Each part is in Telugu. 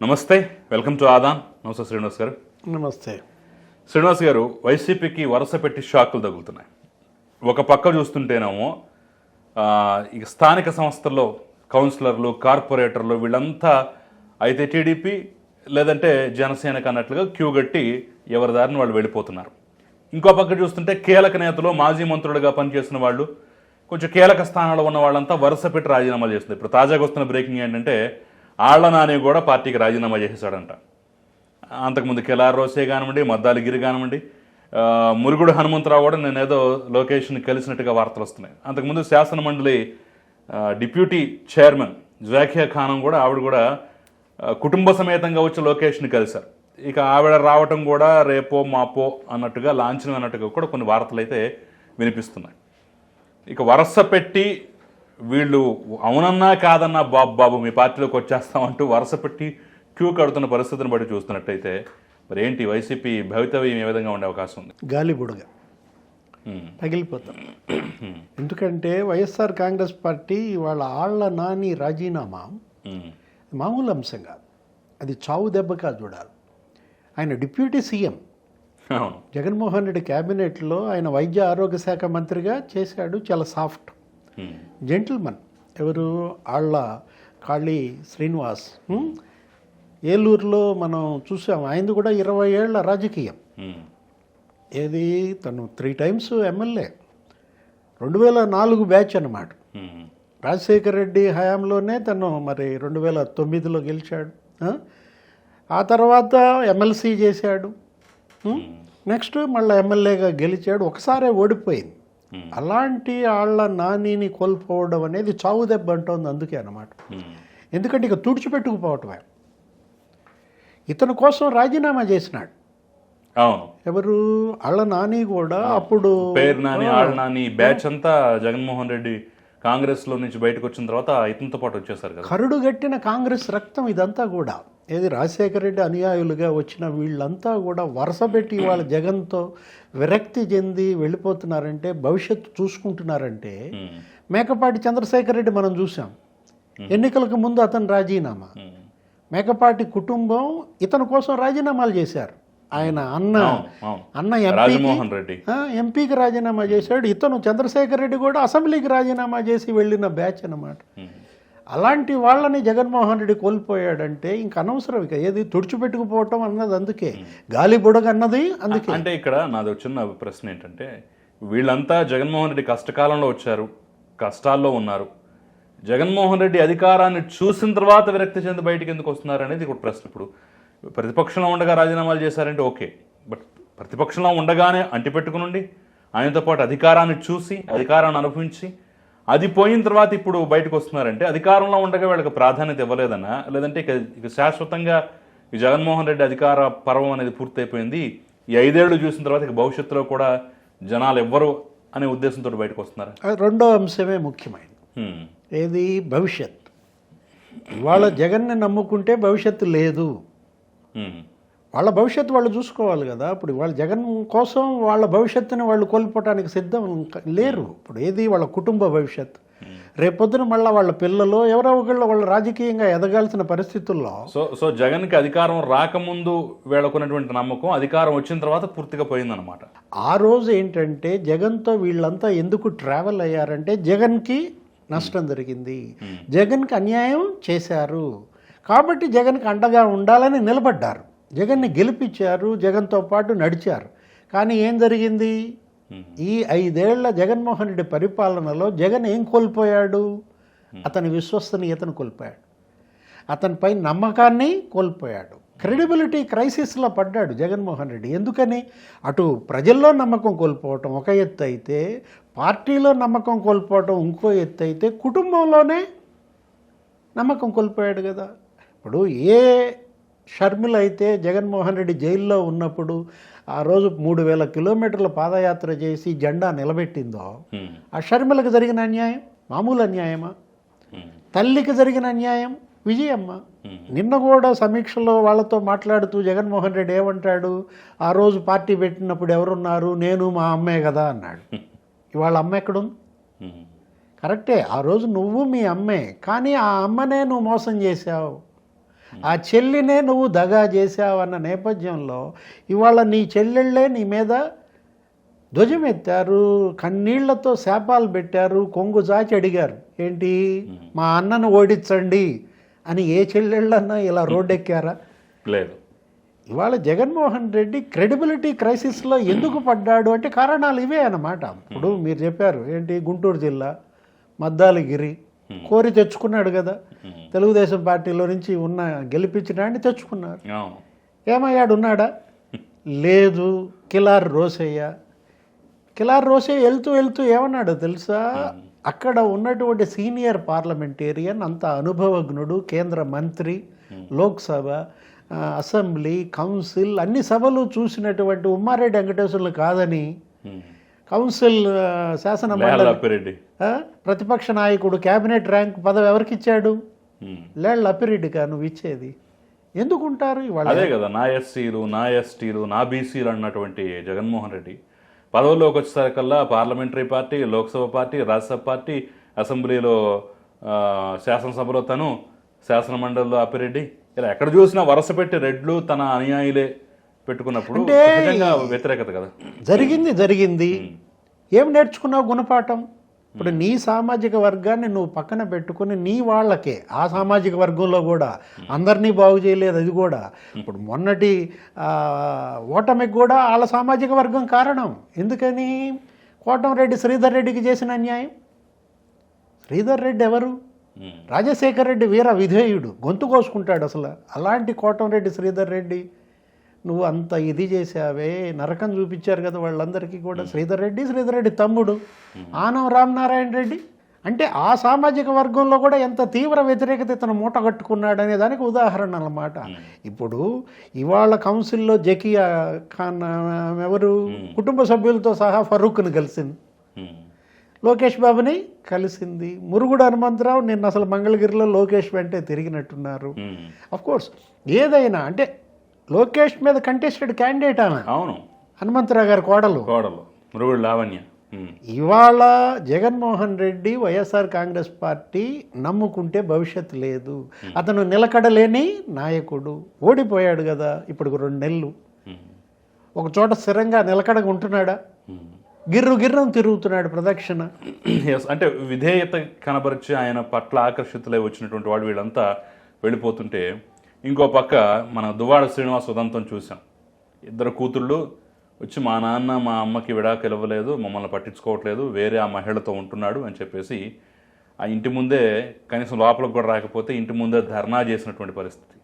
నమస్తే వెల్కమ్ టు ఆదాన్. నమస్తే శ్రీనివాస్ గారు. నమస్తే. శ్రీనివాస్ గారు వైసీపీకి వరుస పెట్టి షాకులు తగులుతున్నాయి. ఒక పక్క చూస్తుంటేనేమో ఇక స్థానిక సంస్థల్లో కౌన్సిలర్లు కార్పొరేటర్లు వీళ్ళంతా అయితే టీడీపీ లేదంటే జనసేనకు అన్నట్లుగా క్యూ గట్టి ఎవరి దారిని వాళ్ళు వెళ్ళిపోతున్నారు. ఇంకో పక్క చూస్తుంటే కీలక నేతలు మాజీ మంత్రులుగా పనిచేసిన వాళ్ళు కొంచెం కీలక స్థానాల్లో ఉన్న వాళ్ళంతా వరుస పెట్టి రాజీనామాలు చేస్తుంది ఇప్పుడు తాజాగా వస్తున్న బ్రేకింగ్ ఏంటంటే ఆళ్ళ నాని కూడా పార్టీకి రాజీనామా చేసేసాడంట అంతకుముందు కెలార్ రోసే కానివ్వండి మద్దాలి గిరి కానివ్వండి మురుగుడు హనుమంతరావు కూడా నేను ఏదో లొకేషన్ కలిసినట్టుగా వార్తలు వస్తున్నాయి. అంతకుముందు శాసన మండలి డిప్యూటీ చైర్మన్ జాకియా ఖానం కూడా ఆవిడ కూడా కుటుంబ సమేతంగా వచ్చి లొకేషన్ కలిశారు. ఇక ఆవిడ రావటం కూడా రేపో మాపో అన్నట్టుగా లాంఛనం అన్నట్టుగా కూడా కొన్ని వార్తలు అయితే వినిపిస్తున్నాయి. ఇక వరస పెట్టి వీళ్ళు అవునన్నా కాదన్నా బాబు బాబు మీ పార్టీలోకి వచ్చేస్తామంటూ వరస పెట్టి క్యూ కడుతున్న పరిస్థితిని బట్టి చూస్తున్నట్టయితే మరి ఏంటి వైసీపీ భవితవ్యం ఏ విధంగా ఉండే అవకాశం ఉంది? గాలి బుడగ. పగిలిపోతాం. ఎందుకంటే వైఎస్ఆర్ కాంగ్రెస్ పార్టీ వాళ్ళ ఆళ్ళ నాని రాజీనామా మామూలు అంశం కాదు. అది చావు దెబ్బగా చూడాలి. ఆయన డిప్యూటీ సీఎం. జగన్మోహన్ రెడ్డి క్యాబినెట్లో ఆయన వైద్య ఆరోగ్య శాఖ మంత్రిగా చేశాడు చాలా సాఫ్ట్. జెంటిల్మన్. ఎవరు? ఆళ్ళ కాళీ శ్రీనివాస్? ఏలూరులో మనం చూసాం. ఆయనది కూడా ఇరవై ఏళ్ళ రాజకీయం. ఏది? తను త్రీ టైమ్స్ ఎమ్మెల్యే. రెండు వేల నాలుగు బ్యాచ్ అన్నమాట. ఉమ్, రాజశేఖర రెడ్డి హయాంలోనే తను మరి రెండు వేల తొమ్మిదిలో గెలిచాడు. ఆ? తర్వాత ఎమ్మెల్సీ చేశాడు? నెక్స్ట్ మళ్ళీ ఎమ్మెల్యేగా గెలిచాడు. ఒకసారే ఓడిపోయింది. అలాంటి వాళ్ళ నానిని కోల్పోవడం అనేది చావు దెబ్బ అంటోంది అందుకే అన్నమాట. ఉమ్, ఎందుకంటే ఇక తుడిచిపెట్టుకుపోవటమే. ఇతని కోసం రాజీనామా చేసినాడు. ఎవరు? వాళ్ళ నాని కూడా అప్పుడు పేరు నాని ఆళ్ళ నాని బ్యాచ్ అంతా జగన్మోహన్ రెడ్డి కాంగ్రెస్లో నుంచి బయటకు వచ్చిన తర్వాత ఇతనితో పాటు వచ్చేసారు కరుడు గట్టిన కాంగ్రెస్ రక్తం ఇదంతా కూడా. ఏది రాజశేఖర రెడ్డి అనుయాయులుగా వచ్చిన వీళ్ళంతా కూడా వరుసపెట్టి వాళ్ళ జగన్తో విరక్తి చెంది వెళ్ళిపోతున్నారంటే భవిష్యత్తు చూసుకుంటున్నారంటే మేకపాటి చంద్రశేఖర్ రెడ్డి మనం చూసాం ఎన్నికలకు ముందు అతను రాజీనామా. మేకపాటి కుటుంబం ఇతని కోసం రాజీనామాలు చేశారు. ఆయన అన్న అన్న రెడ్డి. ఎంపీకి రాజీనామా చేశాడు. ఇతను చంద్రశేఖర్ రెడ్డి కూడా అసెంబ్లీకి రాజీనామా చేసి వెళ్ళిన బ్యాచ్ అన్నమాట. ఉమ్, అలాంటి వాళ్ళని జగన్మోహన్ రెడ్డి కోల్పోయాడంటే ఇంక అనవసరం. ఇక ఏది తుడిచిపెట్టుకుపోవటం అన్నది అందుకే. గాలి బుడగ అన్నది అందుకే. అంటే ఇక్కడ నాది చిన్న ప్రశ్న ఏంటంటే వీళ్ళంతా జగన్మోహన్ రెడ్డి కష్టకాలంలో వచ్చారు కష్టాల్లో ఉన్నారు. జగన్మోహన్ రెడ్డి అధికారాన్ని చూసిన తర్వాత విరక్తి చెంది బయటికి ఎందుకు వస్తున్నారు అనేది ఒక ప్రశ్న. ఇప్పుడు ప్రతిపక్షంలో ఉండగా రాజీనామాలు చేశారంటే ఓకే. బట్ ప్రతిపక్షంలో ఉండగానే అంటిపెట్టుకునుండి ఆయనతో పాటు అధికారాన్ని చూసి అధికారాన్ని అనుభవించి అది పోయిన తర్వాత ఇప్పుడు బయటకు వస్తున్నారంటే అధికారంలో ఉండగా వీళ్ళకి ప్రాధాన్యత ఇవ్వలేదన్నా లేదంటే ఇక ఇక శాశ్వతంగా ఈ జగన్మోహన్ రెడ్డి అధికార పర్వం అనేది పూర్తయిపోయింది. ఈ ఐదేళ్ళు చూసిన తర్వాత ఇక భవిష్యత్తులో కూడా జనాలు ఎవ్వరు అనే ఉద్దేశంతో బయటకు వస్తున్నారా? రెండో అంశమే ముఖ్యమైనది. ఏది? భవిష్యత్. ఇవాళ జగన్ని నమ్ముకుంటే భవిష్యత్తు లేదు. వాళ్ళ భవిష్యత్తు వాళ్ళు చూసుకోవాలి కదా. ఇప్పుడు వాళ్ళ జగన్ కోసం వాళ్ళ భవిష్యత్తుని వాళ్ళు కోల్పోవటానికి సిద్ధం లేరు. ఇప్పుడు ఏది? వాళ్ళ కుటుంబ భవిష్యత్తు. రేపొద్దున మళ్ళీ వాళ్ళ పిల్లలు ఎవరో ఒకళ్ళు వాళ్ళ రాజకీయంగా ఎదగాల్సిన పరిస్థితుల్లో సో సో జగన్కి అధికారం రాకముందు వీళ్ళకున్నటువంటి నమ్మకం అధికారం వచ్చిన తర్వాత పూర్తిగా పోయిందన్నమాట. ఆ రోజు ఏంటంటే జగన్తో వీళ్ళంతా ఎందుకు ట్రావెల్ అయ్యారంటే జగన్కి నష్టం జరిగింది. జగన్కి అన్యాయం చేశారు. కాబట్టి జగన్కి అండగా ఉండాలని నిలబడ్డారు. జగన్ని గెలిపించారు జగన్తో పాటు నడిచారు. కానీ ఏం జరిగింది? ఈ ఐదేళ్ళ జగన్మోహన్ రెడ్డి పరిపాలనలో జగన్ ఏం కోల్పోయాడు? అతని విశ్వసనీయతను కోల్పోయాడు. అతనిపై నమ్మకాన్ని కోల్పోయాడు. క్రెడిబిలిటీ క్రైసిస్లో పడ్డాడు జగన్మోహన్ రెడ్డి. ఎందుకని? అటు ప్రజల్లో నమ్మకం కోల్పోవటం ఒక ఎత్తు అయితే పార్టీలో నమ్మకం కోల్పోవటం ఇంకో ఎత్తు అయితే కుటుంబంలోనే నమ్మకం కోల్పోయాడు కదా. ఇప్పుడు ఏ షర్మిల అయితే జగన్మోహన్ రెడ్డి జైల్లో ఉన్నప్పుడు ఆ రోజు మూడు వేల కిలోమీటర్ల పాదయాత్ర చేసి జెండా నిలబెట్టిందో. ఆ షర్మిలకు జరిగిన అన్యాయం మామూలు అన్యాయమా. తల్లికి జరిగిన అన్యాయం విజయమ్మ. నిన్న కూడా సమీక్షలో వాళ్ళతో మాట్లాడుతూ జగన్మోహన్ రెడ్డి ఏమంటాడు ఆ రోజు పార్టీ పెట్టినప్పుడు ఎవరున్నారు నేను మా అమ్మే కదా అన్నాడు ఇవాళ అమ్మ ఎక్కడుంది. కరెక్టే ఆ రోజు నువ్వు మీ అమ్మే కానీ ఆ అమ్మనే నువ్వు మోసం చేశావు ఆ చెల్లినే నువ్వు దగా చేసావన్న నేపథ్యంలో ఇవాళ నీ చెల్లెళ్ళే నీ మీద ధ్వజం ఎత్తారు కన్నీళ్ళతో శాపాలు పెట్టారు కొంగు చాచి అడిగారు. ఏంటి? మా అన్నను ఓడించండి అని ఏ చెల్లెళ్ళన్నా ఇలా రోడ్డెక్కారా? లేదు. ఇవాళ జగన్మోహన్ రెడ్డి క్రెడిబిలిటీ క్రైసిస్లో ఎందుకు పడ్డాడు అంటే కారణాలు ఇవే అన్నమాట. ఇప్పుడు మీరు చెప్పారు ఏంటి? గుంటూరు జిల్లా మద్దాలగిరి కోరి తెచ్చుకున్నాడు కదా. తెలుగుదేశం పార్టీలో నుంచి ఉన్న గెలిపించడాన్ని తెచ్చుకున్నారు. అవును ఏమయ్యాడు ఉన్నాడా? లేదు కిలార్ రోసయ్య. కిలార్ రోసయ్య వెళ్తూ వెళ్తూ ఏమన్నాడు తెలుసా? అక్కడ ఉన్నటువంటి సీనియర్ పార్లమెంటేరియన్ అంత అనుభవజ్ఞుడు కేంద్ర మంత్రి లోక్సభ అసెంబ్లీ కౌన్సిల్ అన్ని సభలు చూసినటువంటి ఉమ్మారెడ్డి వెంకటేశ్వర్లు కాదని. కౌన్సిల్ శాసన మండలి ప్రతిపక్ష నాయకుడు కేబినెట్ ర్యాంక్ పదవి ఎవరికి ఇచ్చాడు. లేళ్ళ అప్పిరెడ్డిగా నువ్వు ఇచ్చేది? ఎందుకుంటారు ఇవాళ? అదే కదా నా ఎస్సీలు నా ఎస్టీలు నా బీసీలు అన్నటువంటి జగన్మోహన్ రెడ్డి. పదవుల్లోకి వచ్చేసరికల్లా parliamentary party Lok Sabha party Rajya Sabha party అసెంబ్లీలో శాసనసభలో తను శాసన మండలిలో అప్పిరెడ్డి. ఇలా ఎక్కడ చూసినా వరుస పెట్టి రెడ్లు తన అనుయాయులే. పెట్టుకున్నప్పుడు వ్యతిరేకత కదా. జరిగింది జరిగింది. ఏం నేర్చుకున్నావు గుణపాఠం? ఇప్పుడు నీ సామాజిక వర్గాన్ని నువ్వు పక్కన పెట్టుకుని నీ వాళ్ళకే ఆ సామాజిక వర్గంలో కూడా. అందరినీ బాగు చేయలేదు అది కూడా. ఇప్పుడు మొన్నటి ఓటమికి కూడా వాళ్ళ సామాజిక వర్గం కారణం. ఎందుకని? కోటంరెడ్డి శ్రీధర్ రెడ్డికి చేసిన అన్యాయం. శ్రీధర్ రెడ్డి ఎవరు. రాజశేఖర్ రెడ్డి వీర విధేయుడు. గొంతు కోసుకుంటాడు అసలు. అలాంటి కోటంరెడ్డి శ్రీధర్ రెడ్డి నువ్వు అంత ఇది చేసావే నరకం చూపించారు కదా వాళ్ళందరికీ కూడా. శ్రీధర్ రెడ్డి శ్రీధర్ రెడ్డి తమ్ముడు. ఆనం రామనారాయణ రెడ్డి. అంటే ఆ సామాజిక వర్గంలో కూడా ఎంత తీవ్ర వ్యతిరేకత ఇతను మూట కట్టుకున్నాడు అనే దానికి ఉదాహరణ అన్నమాట. ఇప్పుడు ఇవాళ కౌన్సిల్లో జకియా ఖాన్ ఎవరు? కుటుంబ సభ్యులతో సహా ఫరూక్ని కలిసింది. లోకేష్ బాబుని కలిసింది. మురుగుడు హనుమంతరావు నిన్న అసలు మంగళగిరిలో లోకేష్ వెంటే తిరిగినట్టున్నారు. కోర్స్ ఏదైనా అంటే లోకేష్ మీద కంటెస్టెడ్ క్యాండిడేట్ ఆమె. అవును. హనుమంతరావు గారి కోడలు. కోడలు. మురుగుడు లావణ్య. ఇవాళ Jaganmohan Reddy YSR Congress party నమ్ముకుంటే భవిష్యత్తు లేదు. అతను నిలకడలేని నాయకుడు. ఓడిపోయాడు కదా ఇప్పుడు రెండు నెలలు. ఒక చోట స్థిరంగా నిలకడగా ఉంటున్నాడా. గిర్రు గిర్రం తిరుగుతున్నాడు ప్రదక్షిణ. అంటే విధేయత కనబరిచి ఆయన పట్ల ఆకర్షితులై వచ్చినటువంటి వాడు వీళ్ళంతా వెళ్ళిపోతుంటే ఇంకో పక్క మన దువాడ శ్రీనివాస్ ఉదంతం చూసాం ఇద్దరు కూతుళ్ళు వచ్చి మా నాన్న మా అమ్మకి విడాకులు ఇవ్వలేదు మమ్మల్ని పట్టించుకోవట్లేదు వేరే ఆ మహిళతో ఉంటున్నాడు అని చెప్పేసి ఆ ఇంటి ముందే కనీసం లోపలికి కూడా రాకపోతే ఇంటి ముందే ధర్నా చేసినటువంటి పరిస్థితి.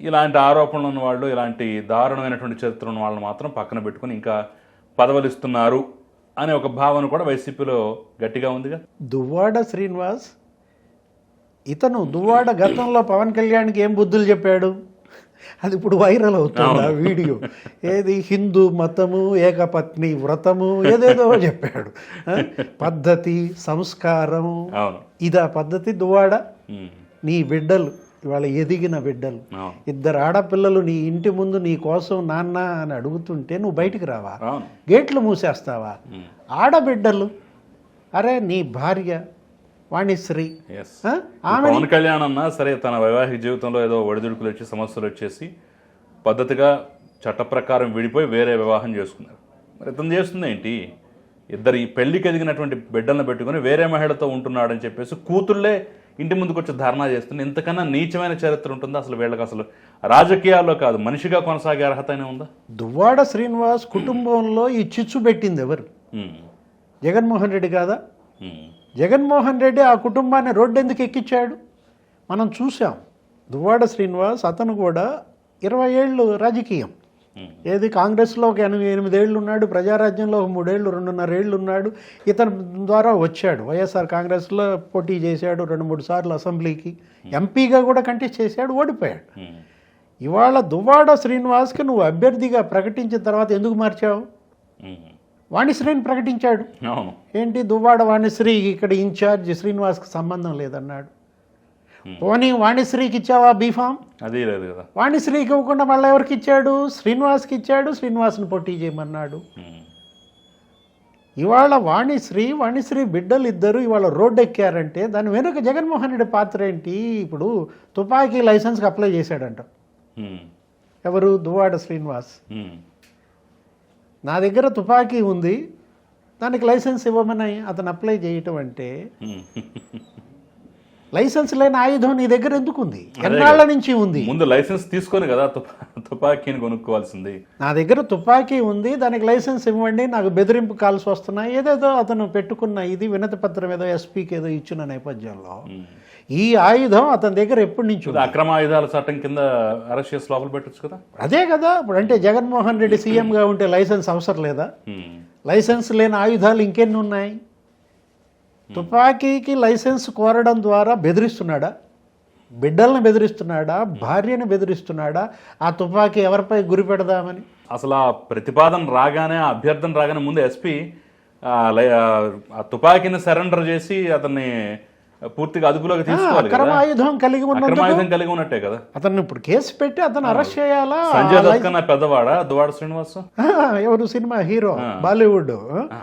ఇలాంటి ఆరోపణలు ఉన్న వాళ్ళు ఇలాంటి దారుణమైనటువంటి చరిత్ర ఉన్న వాళ్ళని మాత్రం పక్కన పెట్టుకుని ఇంకా పదవలిస్తున్నారు అనే ఒక భావన కూడా వైసీపీలో గట్టిగా ఉందిగా. దువ్వాడ శ్రీనివాస్ ఇతను దువ్వాడ గతంలో పవన్ కళ్యాణ్కి ఏం బుద్ధులు చెప్పాడు? అది ఇప్పుడు వైరల్ అవుతుంది ఆ వీడియో? ఏది హిందూ మతము ఏకపత్ని వ్రతము ఏదేదో చెప్పాడు? పద్ధతి సంస్కారం. అవును. ఇదా పద్ధతి దువ్వాడ? నీ బిడ్డలు ఇవాళ ఎదిగిన బిడ్డలు. ఇద్దరు ఆడపిల్లలు నీ ఇంటి ముందు నీ కోసం నాన్న అని అడుగుతుంటే నువ్వు బయటికి రావా? గేట్లు మూసేస్తావా? ఆడబిడ్డలు అరే నీ భార్య వాణిశ్రీ? పవన్ కళ్యాణ్ అన్నా సరే తన వైవాహిక జీవితంలో ఏదో ఒడిదుడుకులు వచ్చి సమస్యలు వచ్చేసి పద్ధతిగా చట్ట ప్రకారం విడిపోయి వేరే వివాహం చేసుకున్నారు. మరి ఇతను చేస్తుంది ఏంటి? ఇద్దరు ఈ పెళ్ళికి ఎదిగినటువంటి బిడ్డలను పెట్టుకుని వేరే మహిళతో ఉంటున్నాడని చెప్పేసి కూతుళ్ళే ఇంటి ముందుకు వచ్చి ధారణా చేస్తుంది. ఇంతకన్నా నీచమైన చరిత్ర ఉంటుందా? అసలు వీళ్ళకి అసలు రాజకీయాల్లో కాదు మనిషిగా కొనసాగే అర్హత ఉందా? దువ్వాడ శ్రీనివాస్ కుటుంబంలో ఈ చిచ్చు పెట్టింది ఎవరు? ఉమ్, జగన్మోహన్ రెడ్డి కాదా? ఉమ్, జగన్మోహన్ రెడ్డి ఆ కుటుంబాన్ని రోడ్డు ఎందుకు ఎక్కించాడు? మనం చూసాం దువ్వాడ శ్రీనివాస్ అతను కూడా ఇరవై ఏళ్ళు రాజకీయం. ఏది కాంగ్రెస్లో ఒక ఎనిమిది ఎనిమిదేళ్ళు ఉన్నాడు ప్రజారాజ్యంలో ఒక మూడేళ్ళు రెండున్నర ఏళ్ళు ఉన్నాడు. ఇతని ద్వారా వచ్చాడు. వైఎస్ఆర్ కాంగ్రెస్లో పోటీ చేశాడు రెండు మూడు సార్లు అసెంబ్లీకి. ఎంపీగా కూడా కంటెస్ట్ చేశాడు ఓడిపోయాడు. ఇవాళ దువ్వాడ శ్రీనివాస్కి నువ్వు అభ్యర్థిగా ప్రకటించిన తర్వాత ఎందుకు మార్చావు? వాణిశ్రీని ప్రకటించాడు. ఏంటి దువ్వాడ వాణిశ్రీ ఇక్కడ ఇన్ఛార్జ్ శ్రీనివాస్కి సంబంధం లేదన్నాడు. పోనీ వాణిశ్రీకి ఇచ్చావా బీఫామ్ అది లేదు కదా. వాణిశ్రీకి ఇవ్వకుండా మళ్ళీ ఎవరికి ఇచ్చాడు? శ్రీనివాస్కి ఇచ్చాడు శ్రీనివాస్ని పోటీ చేయమన్నాడు. ఇవాళ వాణిశ్రీ వాణిశ్రీ బిడ్డలు ఇద్దరు ఇవాళ రోడ్డు ఎక్కారంటే దాని వెనుక జగన్మోహన్ రెడ్డి పాత్ర ఏంటి? ఇప్పుడు తుపాకీ లైసెన్స్కి అప్లై చేశాడంట. ఎవరు? దువ్వాడ శ్రీనివాస్. నా దగ్గర తుపాకీ ఉంది దానికి లైసెన్స్ ఇవ్వమని అతను అప్లై చేయటం అంటే. లైసెన్స్ లేని ఆయుధం నీ దగ్గర ఎందుకు ఉంది ఎన్నాళ్ళ నుంచి ఉంది ముందు లైసెన్స్ తీసుకొని కదా తుపా తుపాకీని కొనుక్కోవాల్సింది నా దగ్గర తుపాకీ ఉంది దానికి లైసెన్స్ ఇవ్వండి నాకు బెదిరింపు కాల్స్ వస్తున్నాయి ఏదేదో అతను పెట్టుకున్న ఇది వినతి పత్రం ఏదో ఎస్పీకి ఏదో ఇచ్చిన నేపథ్యంలో. ఈ ఆయుధం అతని దగ్గర ఎప్పటి నుంచి అక్రమ ఆయుధాల చట్టం కింద అరెస్ట్ చేసి లోపల పెట్టచ్చు కదా? అదే కదా. ఇప్పుడు అంటే జగన్మోహన్ రెడ్డి సీఎంగా ఉంటే లైసెన్స్ అవసరం లేదా? లైసెన్స్ లేని ఆయుధాలు ఇంకెన్ని ఉన్నాయి? తుపాకీకి లైసెన్స్ కోరడం ద్వారా బెదిరిస్తున్నాడా? బిడ్డల్ని బెదిరిస్తున్నాడా? భార్యని బెదిరిస్తున్నాడా? ఆ తుపాకీ ఎవరిపై గురి పెడదామని? అసలు ఆ ప్రతిపాదన రాగానే ఆ అభ్యర్థన రాగానే ముందు ఎస్పీ ఆ తుపాకీని సరెండర్ చేసి అతన్ని పూర్తిగా అదుపులోకి తీసుకోవాలి అక్రమ కదా. ఆయుధం కలిగి ఉన్న అక్రమ ఆయుధం కలిగి ఉన్నట్టే కదా. అతను ఇప్పుడు కేసు పెట్టి అతను అరెస్ట్ చేయాలా? సంజయ్ దత్ కన్నా పెద్దవాడా? దువాడ శ్రీనివాస్? ఎవరు సినిమా హీరో? బాలీవుడ్.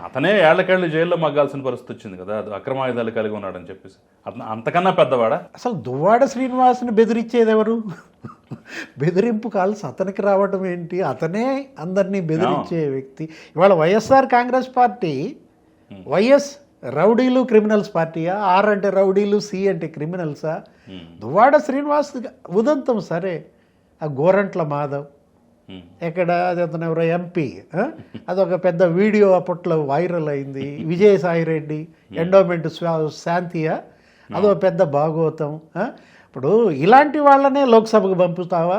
అతనే ఏళ్ళకేళ్ళు జైల్లో మగ్గాల్సిన పరిస్థితి వచ్చింది కదా. అక్రమ ఆయుధాలు కలిగి ఉన్నాడని చెప్పేసి. అతను అంతకన్నా పెద్దవాడా? అసలు దువ్వాడ శ్రీనివాస్ని బెదిరించేది ఎవరు? బెదిరింపు కాల్స్ అతనికి రావడం ఏంటి? అతనే అందరినీ బెదిరించే వ్యక్తి. ఇవాళ వైఎస్ఆర్ కాంగ్రెస్ పార్టీ వైఎస్ రౌడీలు క్రిమినల్స్ పార్టీయా? ఆర్ అంటే రౌడీలు సి అంటే క్రిమినల్సా? ఉమ్, దువ్వాడ శ్రీనివాస్ ఉదంతం సరే. ఆ గోరంట్ల మాధవ్. ఎక్కడ? అది అతను ఎవరో? ఎంపీ? అదొక పెద్ద వీడియో అప్పట్లో వైరల్ అయింది. విజయసాయి రెడ్డి ఎండోమెంట్ శాంతియా? అదో పెద్ద భాగవతం ఆ? ఇప్పుడు ఇలాంటి వాళ్ళనే లోక్సభకు పంపుతావా?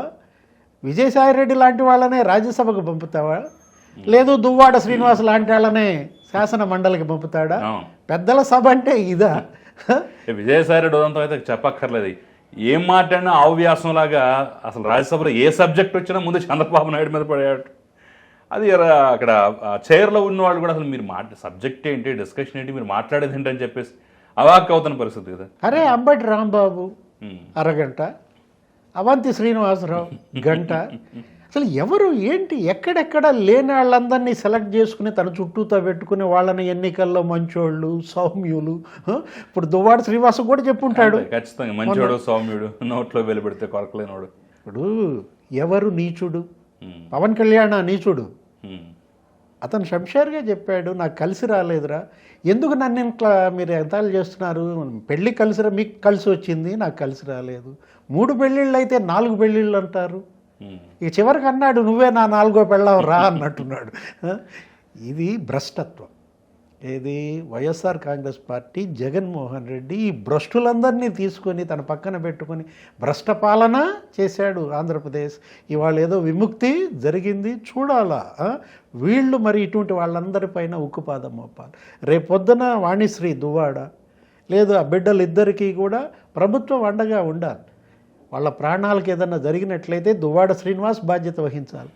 విజయసాయి రెడ్డి లాంటి వాళ్ళనే రాజ్యసభకు పంపుతావా? లేదు దువ్వాడ శ్రీనివాస్ లాంటి వాళ్ళనే శాసన మండలికి పంపుతాడా. పెద్దల సభ అంటే ఇదా? విజయసాయి రెడ్డి ఉదంతం అయితే చెప్పక్కర్లేదు. ఏం మాట్లాడినా ఆవ్యాసం లాగా అసలు రాజ్యసభలో ఏ సబ్జెక్ట్ వచ్చినా ముందు చంద్రబాబు నాయుడు మీద పడేట అది అక్కడ చైర్లో ఉన్న వాళ్ళు కూడా అసలు మీరు మాట సబ్జెక్ట్ ఏంటి డిస్కషన్ ఏంటి మీరు మాట్లాడేది ఏంటి అని చెప్పేసి అవాక్ అవుతున్న పరిస్థితి కదా. అరే అంబటి రాంబాబు. అరగంట అవంతి శ్రీనివాసరావు గంట అసలు ఎవరు ఏంటి ఎక్కడెక్కడ లేని వాళ్ళందరినీ సెలెక్ట్ చేసుకుని తన చుట్టూతో పెట్టుకుని వాళ్ళని ఎన్నికల్లో మంచోళ్ళు సౌమ్యులు? ఇప్పుడు దువ్వాడ శ్రీనివాసం కూడా చెప్పుంటాడు. ఖచ్చితంగా. మంచోడు సౌమ్యుడు నోట్లో వెలుపెడితే కొరకలేనోడు. ఇప్పుడు ఎవరు నీచుడు? పవన్ కళ్యాణ్ నీచుడు? అతను శంషేర్గా చెప్పాడు నాకు కలిసి రాలేదురా. ఎందుకు నన్ను ఇట్లా మీరు ఎంతాలు చేస్తున్నారు? పెళ్ళి కలిసి మీకు కలిసి వచ్చింది నాకు కలిసి రాలేదు. మూడు పెళ్ళిళ్ళు అయితే నాలుగు పెళ్ళిళ్ళు అంటారు. ఇక చివరికి అన్నాడు నువ్వే నా నాలుగో పెళ్ళావు రా అన్నట్టున్నాడు. ఇది భ్రష్టత్వం. ఏది? YSR Congress party Jaganmohan Reddy ఈ భ్రష్టులందరినీ తీసుకొని తన పక్కన పెట్టుకొని భ్రష్ట పాలన చేశాడు ఆంధ్రప్రదేశ్. ఇవాళ ఏదో విముక్తి జరిగింది చూడాలా. వీళ్ళు మరి ఇటువంటి వాళ్ళందరిపైన ఉక్కుపాదం మోపాలి. రేపొద్దున వాణిశ్రీ దువ్వాడ లేదు ఆ బిడ్డలిద్దరికీ కూడా ప్రభుత్వం అండగా ఉండాలి. వాళ్ళ ప్రాణాలకు ఏదన్నా జరిగినట్లయితే దువ్వాడ శ్రీనివాస్ బాధ్యత వహించాలి.